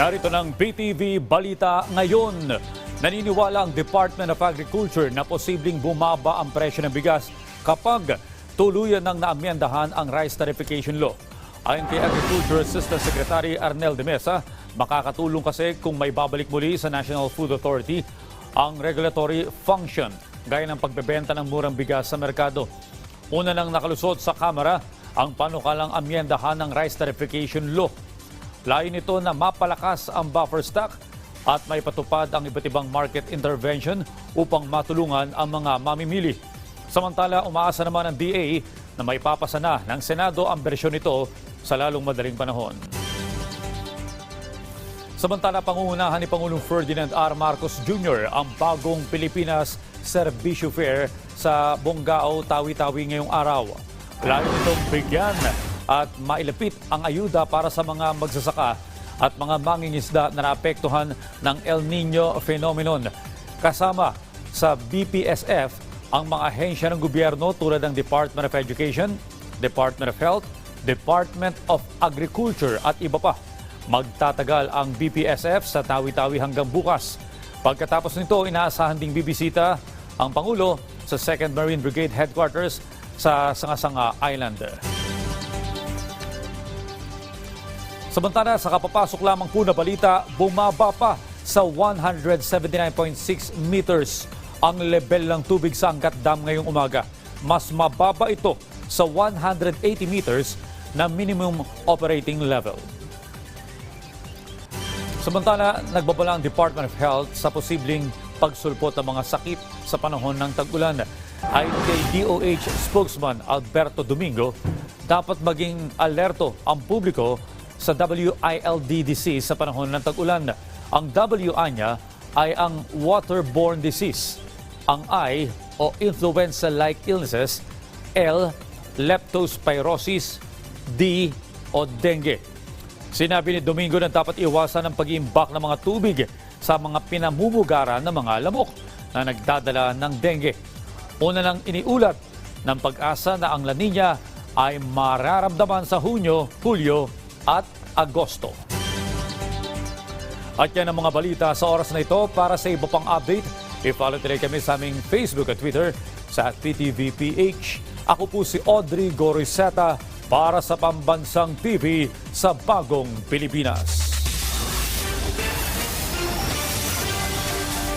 Narito ng PTV Balita ngayon. Naniniwala ang Department of Agriculture na posibleng bumaba ang presyo ng bigas kapag tuluyan ng naamyendahan ang Rice Tarification Law. Ayon kay Agriculture Assistant Secretary Arnel de Mesa, makakatulong kasi kung may babalik muli sa National Food Authority ang regulatory function gaya ng pagbebenta ng murang bigas sa merkado. Una nang nakalusot sa Kamara ang panukalang amyendahan ng Rice Tarification Law. Layo nito na mapalakas ang buffer stock at may patupad ang iba't ibang market intervention upang matulungan ang mga mamimili. Samantala, umaasa naman ang DA na may papasa na ng Senado ang bersyon nito sa lalong madaling panahon. Samantala, pangungunahan ni Pangulong Ferdinand R. Marcos Jr. ang bagong Pilipinas Servicio Fair sa Bonggao, Tawi-Tawi ngayong araw. Layo nitong bigyan at mailapit ang ayuda para sa mga magsasaka at mga mangingisda na naapektuhan ng El Nino phenomenon. Kasama sa BPSF ang mga ahensya ng gobyerno tulad ng Department of Education, Department of Health, Department of Agriculture at iba pa. Magtatagal ang BPSF sa Tawi-Tawi hanggang bukas. Pagkatapos nito, inaasahan ding bibisita ang Pangulo sa 2nd Marine Brigade Headquarters sa Sangasanga Island. Samantala, sa kapapasok lamang po na balita, bumaba pa sa 179.6 meters ang level ng tubig sa Angat Dam ngayong umaga. Mas mababa ito sa 180 meters na minimum operating level. Samantala, nagbabala ang Department of Health sa posibleng pagsulpot ng mga sakit sa panahon ng tag-ulan. Ayon kay DOH spokesman Alberto Domingo, dapat maging alerto ang publiko sa WILD disease sa panahon ng tag-ulan. Ang WI niya ay ang waterborne disease. Ang I o influenza-like illnesses, L, leptospirosis, D o dengue. Sinabi ni Domingo na dapat iwasan ang pag-iimbak ng mga tubig sa mga pinamumugaran ng mga lamok na nagdadala ng dengue. Una nang iniulat ng pag-asa na ang La Nina ay mararamdaman sa Hunyo, Hulyo at Agosto. At yan ang mga balita sa oras na ito para sa iba pang update. I-follow tuloy kami sa aming Facebook at Twitter sa PTVPH. Ako po si Audrey Goriseta para sa Pambansang TV sa Bagong Pilipinas.